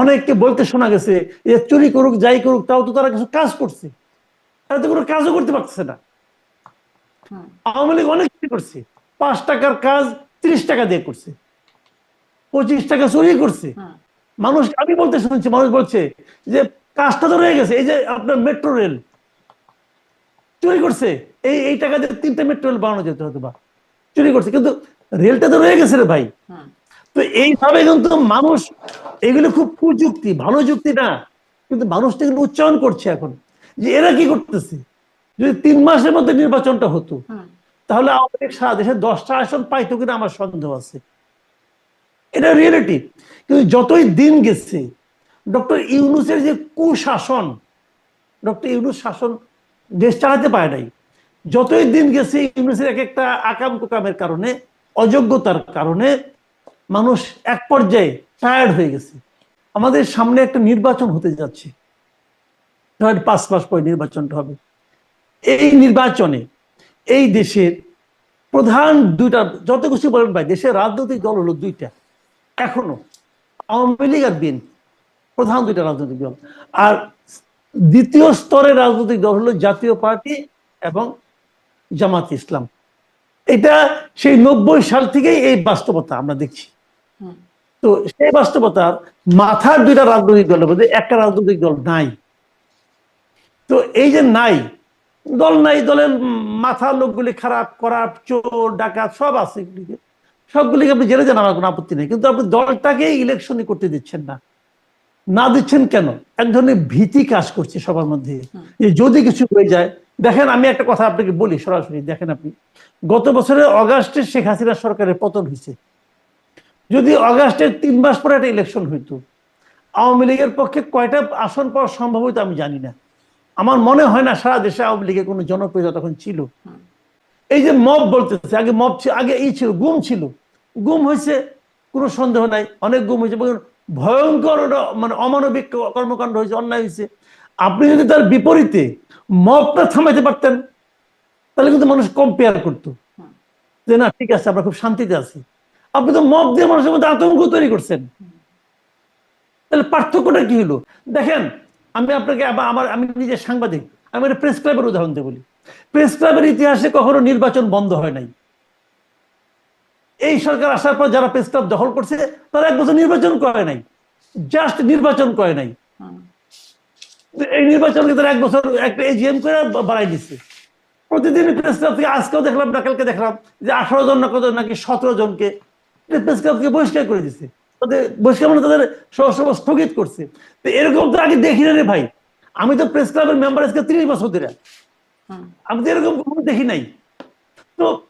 অনেককে বলতে শোনা গেছে যে চুরি করুক যাই করুক তাও তো তারা কিছু কাজ করছে। তারা তো কোনো কাজও করতে পারছে না। আওয়ামী লীগ অনেক কিছু করছে। পাঁচ টাকার কাজ ত্রিশ টাকা দিয়ে করছে। পঁচিশ টাকা চুরি করছে। মানুষ আমি বলতে শুনছি মানুষ বলছে যে কাজটা তো রয়ে গেছে। এই যে আপনার মেট্রো রেল চুরি করছে। এই এই টাকা দিয়ে তিনটা মেট্রো রেল বানানো যেত হয়তো বা চুরি করছে। কিন্তু রেলটা তো রয়ে গেছে রে ভাই। তো এইভাবে কিন্তু মানুষ এগুলো খুব কুযুক্তি ভালো যুক্তি না কিন্তু মানুষ তো এগুলো উচ্চারণ করছে এখন। যে এরা কি করতেছে? যদি তিন মাসের মধ্যে নির্বাচনটা হতো তাহলে আওয়ামী লীগ সারা দেশে দশটা আসন পাইতো কিনা আমার সন্দেহ আছে। এটা রিয়েলিটি কিন্তু যতই দিন গেছে ডক্টর ইউনুসের যে কুশাসন ডক্টর ইউনুস শাসন দেশ চালাতে পারে নাই। যতই দিন গেছে ইউনুসের এক একটা আকাম কুকামের কারণে অযোগ্যতার কারণে মানুষ এক পর্যায়ে টায়ার্ড হয়ে গেছে। আমাদের সামনে একটা নির্বাচন হতে যাচ্ছে। পাঁচ মাস পরে নির্বাচনটা হবে। এই নির্বাচনে এই দেশের প্রধান দুইটা, যত কিছু বলেন ভাই, দেশের রাজনৈতিক দল হলো দুইটা। এখনও আওয়ামী লীগ আর বিএনপি, প্রধান দুইটা রাজনৈতিক দল। আর দ্বিতীয় স্তরের রাজনৈতিক দল হলো জাতীয় পার্টি এবং জামাত ইসলাম। এটা সেই নব্বই সাল থেকেই এই বাস্তবতা আমরা দেখছি। তো সেই বাস্তবতার মাথার দুইটা রাজনৈতিক দলের মধ্যে একটা রাজনৈতিক দল নাই। তো এই যে নাই দল নাই দলের মাথার লোকগুলি খারাপ করাপ চোর ডাকাত সব আছে এগুলিকে সবগুলিকে আপনি জেলে যান আমার কোনো আপত্তি নেই। কিন্তু আপনি দলটাকে ইলেকশনই করতে দিচ্ছেন না। না দিচ্ছেন কেন? এক ধরনের ভীতি কাজ করছে সবার মধ্যে। যে যদি কিছু হয়ে যায় দেখেন আমি একটা কথা আপনাকে বলি সরাসরি দেখেন আপনি। গত বছরের অগাস্টে শেখ হাসিনা সরকারের পতন হয়েছে। যদি অগাস্টের তিন মাস পরে একটা ইলেকশন হইতো, আওয়ামী লীগের পক্ষে কয়টা আসন পাওয়া সম্ভব হইতো আমি জানি না। আমার মনে হয় না সারা দেশে আওয়ামী লীগের কোনো জনপ্রিয়তা তখন ছিল। এই যে মব বলতেছে, আগে মব ছিল, আগে এই ছিল, গুম ছিল। গুম হয়েছে কোনো সন্দেহ নাই, অনেক গুম হয়েছে ভয়ঙ্কর মানে অমানবিক কর্মকাণ্ড হয়েছে অন্যায় হয়েছে আপনি যদি তার বিপরীতে মবটা থামাইতে পারতেন, তাহলে কিন্তু মানুষ কম্পেয়ার করতো। যে না, ঠিক আছে, আমরা খুব শান্তিতে আছি। আপনি তো মব দিয়ে মানুষের মধ্যে আতঙ্ক তৈরি করছেন। তাহলে পার্থক্যটা কি হলো? দেখেন আমি আপনাকে আবার আমার আমি নিজে সাংবাদিক আমি একটা প্রেস ক্লাবের উদাহরণ দিয়ে বলি। প্রেস ক্লাবের ইতিহাসে কখনো নির্বাচন বন্ধ হয় নাই। এই সরকার আসার পর যারা প্রেস ক্লাব দখল করছে তারা এক বছর নির্বাচন করে নাই। জাস্ট নির্বাচন করে নাই। এই নির্বাচনকে তারা এক বছর একটা এজিএম করে বাড়াই দিচ্ছে। প্রতিদিন প্রেস ক্লাব থেকে আজকেও দেখলাম না কালকে দেখলাম যে আঠারো জন না কত নাকি সতেরো জনকে প্রেস বহিষ্কার করে দিচ্ছে তাদের বহিষ্কার মানে তাদের সহসভা স্থগিত করছে। তো এরকম তো আগে দেখি না রে ভাই। আমি তো প্রেস ক্লাবের মেম্বার আজকে তিরিশ বছর ধরে। আমি তো এরকম কখনো দেখি নাই। তো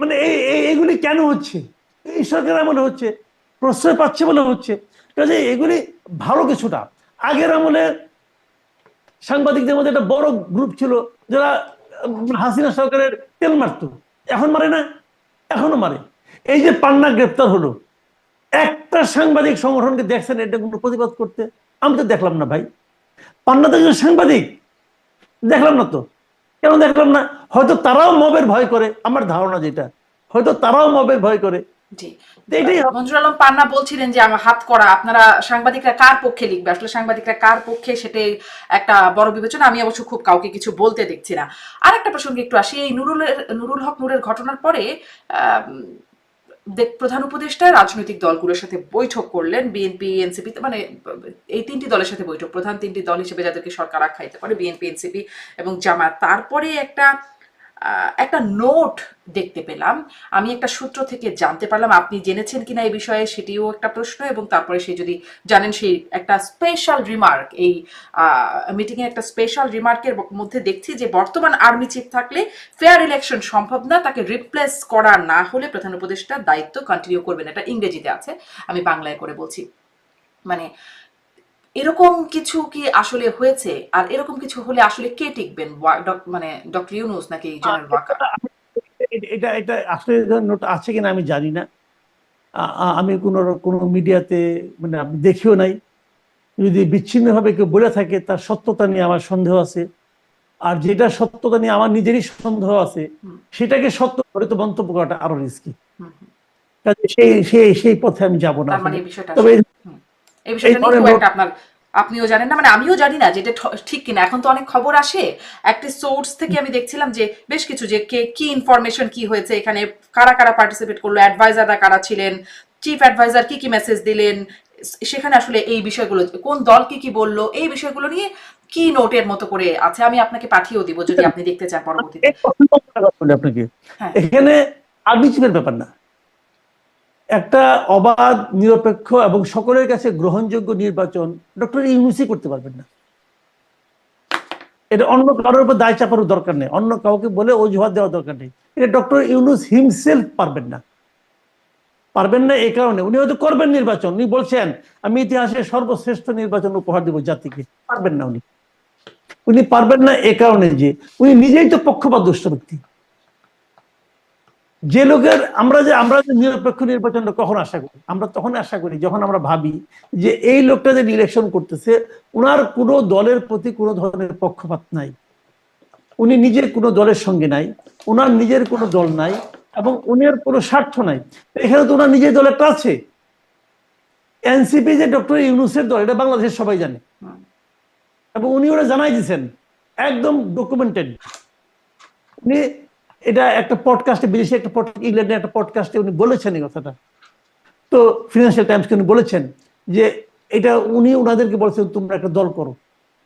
মানে এই এই- এগুলি কেন হচ্ছে? এই সরকার এমন হচ্ছে প্রশ্রয় পাচ্ছে বলে হচ্ছে। কাজে এগুলি ভালো কিছুটা। আগের আমলে সাংবাদিকদের মধ্যে একটা বড় গ্রুপ ছিল যারা হাসিনা সরকারের তেল মারতো। এখন মারে না? এখনও মারে। এই যে পান্না গ্রেপ্তার হলো একটা সাংবাদিক সংগঠনকে দেখছেন এটা কোনো প্রতিবাদ করতে? আমি তো দেখলাম না ভাই। পান্না তো একজন সাংবাদিক দেখলাম না তো। কেন দেখলাম না? হয়তো তারাও মবের ভয় করে আমার ধারণা যেটা। হয়তো তারাও মবের ভয় করে। মঞ্জুর আলম পান্না বলছিলেন যে আমার হাত করা আপনারা সাংবাদিকরা কার পক্ষে লিখবে? আসলে সাংবাদিকরা কার পক্ষে সেটাই একটা বড় বিবেচনা। আমি অবশ্য খুব কাউকে কিছু বলতে দেখছি না। আর একটা প্রসঙ্গে একটু আসি। এই নুরুলের নুরুল হক নুরের ঘটনার পরে প্রধান উপদেষ্টা রাজনৈতিক দলগুলোর সাথে বৈঠক করলেন। বিএনপি, এনসিপি মানে এই তিনটি দলের সাথে বৈঠক। প্রধান তিনটি দল হিসেবে যাদেরকে সরকার আখ্যায়িত করে, বিএনপি, এনসিপি এবং জামাত তারপরে একটা একটা নোট দেখতে পেলাম। আমি একটা সূত্র থেকে জানতে পারলাম, আপনি জেনেছেন কিনা এই বিষয়ে সেটিও একটা প্রশ্ন এবং তারপরে সে যদি জানেন সেই একটা স্পেশাল রিমার্ক এই মিটিং এ একটা স্পেশাল রিমার্কের মধ্যে দেখছি যে বর্তমান আর্মি চিফ থাকলে ফেয়ার ইলেকশন সম্ভব না, তাকে রিপ্লেস করা না হলে প্রধান উপদেষ্টা দায়িত্ব কন্টিনিউ করবেন। এটা ইংরেজিতে আছে, আমি বাংলায় করে বলছি। মানে এরকম কিছু কি আসলে হয়েছে? আর এরকম কিছু হলে আসলে কে টিকবেন? মানে ডক্টর ইউনুস নাকি জেনারেল ওয়াকার এটা- এটা আসলে নোট আছে কিনা আমি জানি না। আমি কোনো কোনো মিডিয়াতে মানে আমি দেখিও নাই। যদি বিচ্ছিন্নভাবে কেউ বলে থাকে তার সত্যতা নিয়ে আমার সন্দেহ আছে। আর যেটা সত্যতা নিয়ে আমার নিজেরই সন্দেহ আছে সেটাকে সত্য করে তো মন্তব্য করাটা আরও রিস্কি সেই সেই সেই পথে আমি যাব না মানে তবে। এই বিষয়টা নিয়ে খুব একটা আপনার আপনিও জানেন না মানে আমিও জানি না যেটা ঠিক কিনা এখন তো অনেক খবর আসে একটা সোর্স থেকে আমি দেখছিলাম যে বেশ কিছু যে কে কি ইনফরমেশন কি হয়েছে এখানে কারা কারা পার্টিসিপেট করল অ্যাডভাইজাররা কারা ছিলেন চিফ অ্যাডভাইজার কি কি মেসেজ দিলেন সেখানে আসলে এই বিষয়গুলো কোন দল কি কি বলল এই বিষয়গুলো নিয়ে কি নোটের মতো করে আছে আমি আপনাকে পাঠিয়েও দিব যদি আপনি দেখতে চান পরবর্তীতে আপনাকে হ্যাঁ এখানে আর্মি চিফের ব্যাপার না একটা অবাধ, নিরপেক্ষ এবং সকলের কাছে গ্রহণযোগ্য নির্বাচন ডক্টর ইউনুসি করতে পারবেন না। এটা অন্য কারোর উপর দায় চাপানোর দরকার নেই। অন্য কাউকে বলে অজুহাত দেওয়ার দরকার নেই। এটা ডক্টর ইউনুস হিমসেলফ পারবেন না। পারবেন না এই কারণে। উনি হয়তো করবেন নির্বাচন। উনি বলছেন, আমি ইতিহাসে সর্বশ্রেষ্ঠ নির্বাচন উপহার দেব জাতিকে। পারবেন না উনি। উনি পারবেন না এ কারণে যে, উনি নিজেই তো পক্ষপাত দুষ্ট ব্যক্তি। যে লোকের আমরা যে আমরা যে নিরপেক্ষ নির্বাচনটা কখন আশা করি? আমরা তখন আশা করি যখন আমরা ভাবি যে এই লোকটা যে ইলেকশন করতেছে ওনার কোনো দলের প্রতি কোনো ধরনের পক্ষপাত নাই। উনি নিজের কোনো দলের সঙ্গে নাই ওনার নিজের কোনো দল নাই এবং উনার কোনো স্বার্থ নাই। এখানে তো ওনার নিজের দল একটা আছে। এনসিপি যে ডক্টর ইউনুসের দল এটা বাংলাদেশের সবাই জানে। এবং উনি ওরা জানাই দিয়েছেন একদম ডকুমেন্টেড উনি এটা একটা পডকাস্টে বিদেশি একটা ইংল্যান্ডের একটা পডকাস্টে উনি বলেছেন এই কথাটা। তো ফিনান্সিয়াল টাইমসকে উনি বলেছেন যে এটা উনি ওনাদেরকে বলছেন, তোমরা একটা দল করো।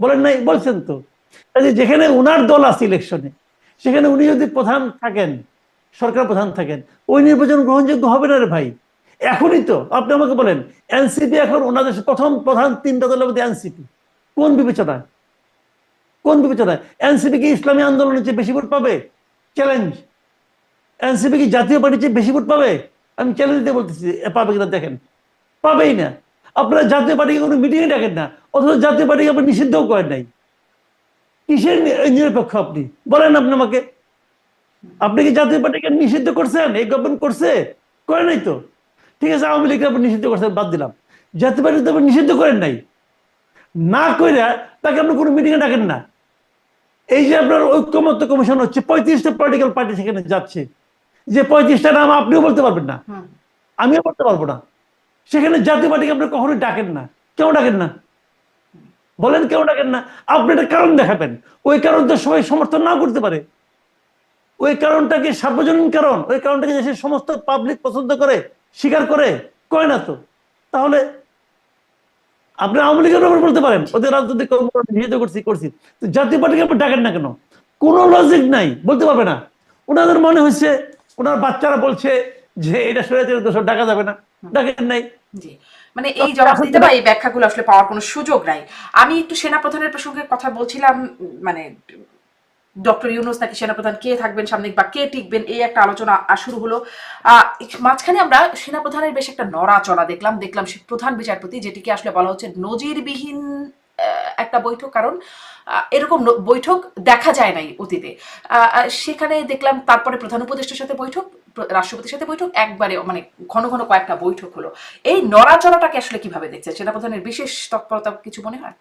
বলেন নাই, বলছেন তো। যেখানে ওনার দল আছে ইলেকশনে সেখানে উনি যদি প্রধান থাকেন, সরকার প্রধান থাকেন, ওই নির্বাচন গ্রহণযোগ্য হবে না রে ভাই। এখনই তো, আপনি আমাকে বলেন এনসিপি এখন ওনাদের প্রথম প্রধান তিনটা দলের মধ্যে এনসিপি কোন বিবেচনায়? কোন বিবেচনায়? এনসিপি কি ইসলামী আন্দোলনের চেয়ে বেশি ভোট পাবে? চ্যালেঞ্জ এনসিপি কি জাতীয় পার্টির চেয়ে বেশি ভোট পাবে? আমি চ্যালেঞ্জ দিয়ে বলতেছি পাবে কিনা দেখেন। পাবেই না। আপনারা জাতীয় পার্টিকে কোনো মিটিংয়ে ডাকেন না, অথচ জাতীয় পার্টিকে আপনি নিষিদ্ধও করেন নাই। কিসের নিরপেক্ষ আপনি? বলেন আপনি আমাকে। আপনি কি জাতীয় পার্টিকে নিষিদ্ধ করছেন? এই গভর্নমেন্ট করছে? করে নাই তো। ঠিক আছে, আওয়ামী লীগকে আপনি নিষিদ্ধ করছেন, বাদ দিলাম। জাতীয় পার্টি তো আপনি নিষিদ্ধ করেন নাই। না কইরা তাকে আপনি কোনো মিটিংয়ে ডাকেন না। এই যে আপনার ঐক্যমত্য কমিশন হচ্ছে পঁয়ত্রিশটা পলিটিক্যাল পার্টি সেখানে যাচ্ছে। যে পঁয়ত্রিশটা নাম আপনিও বলতে পারবেন না। আমিও বলতে পারব না। সেখানে জাতীয় পার্টিকে আপনি কখনোই ডাকেন না। কেউ ডাকেন না? বলেন কেউ ডাকেন না? আপনি একটা কারণ দেখাবেন। ওই কারণ তো সবাই সমর্থন না করতে পারে। ওই কারণটাকে সার্বজনীন কারণ ওই কারণটাকে দেশের সমস্ত পাবলিক পছন্দ করে স্বীকার করে কয় না তো? তাহলে আপনি আওয়ামী লীগের ব্যাপারে বলতে পারেন ওদের রাজনৈতিক কর্মকাণ্ড নিষিদ্ধ করছি করছি। তো জাতীয় পার্টিকে আপনি ডাকেন না কেন? কোনো লজিক নাই বলতে পারবে না। ওনাদের মনে হচ্ছে ওনার বাচ্চারা বলছে যে এটা সরে দোষর ডাকা যাবে না। ডাকেন নাই। মানে এই জবাব দিতে বা এই ব্যাখ্যাগুলো আসলে পাওয়ার কোনো সুযোগ নাই। আমি একটু সেনাপ্রধানের প্রসঙ্গে কথা বলছিলাম মানে ডক্টর ইউনুস নাকি সেনাপ্রধান কে থাকবেন সামনে বা কে টিকবেন? এই একটা আলোচনা শুরু হলো। মাঝখানে আমরা সেনাপ্রধানের বেশ একটা নড়াচড়া দেখলাম। দেখলাম সে প্রধান বিচারপতি, যেটিকে আসলে বলা হচ্ছে নজিরবিহীন একটা বৈঠক। কারণ এরকম বৈঠক দেখা যায় নাই অতীতে। সেখানে দেখলাম তারপরে প্রধান উপদেষ্টার সাথে বৈঠক রাষ্ট্রপতির সাথে বৈঠক, একবারে মানে ঘন ঘন কয়েকটা বৈঠক হলো। এই নড়াচড়াটাকে আসলে কীভাবে দেখছেন? সেনাপ্রধানের বিশেষ তৎপরতা কিছু মনে হয়?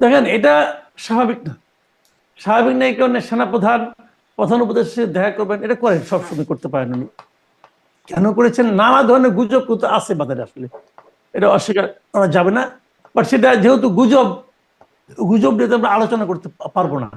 দেখেন, এটা স্বাভাবিক না। স্বাভাবিক নেই কারণে সেনাপ্রধান প্রধান উপদেশে দেখা করবেন এটা করেন সবসময় করতে পারেন উনি। কেন করেছেন? নানা ধরনের গুজব কিন্তু আছে বাজারে আসলে। এটা অস্বীকার করা যাবে না বাট সেটা যেহেতু গুজব গুজব নিয়ে আমরা আলোচনা করতে পারব না।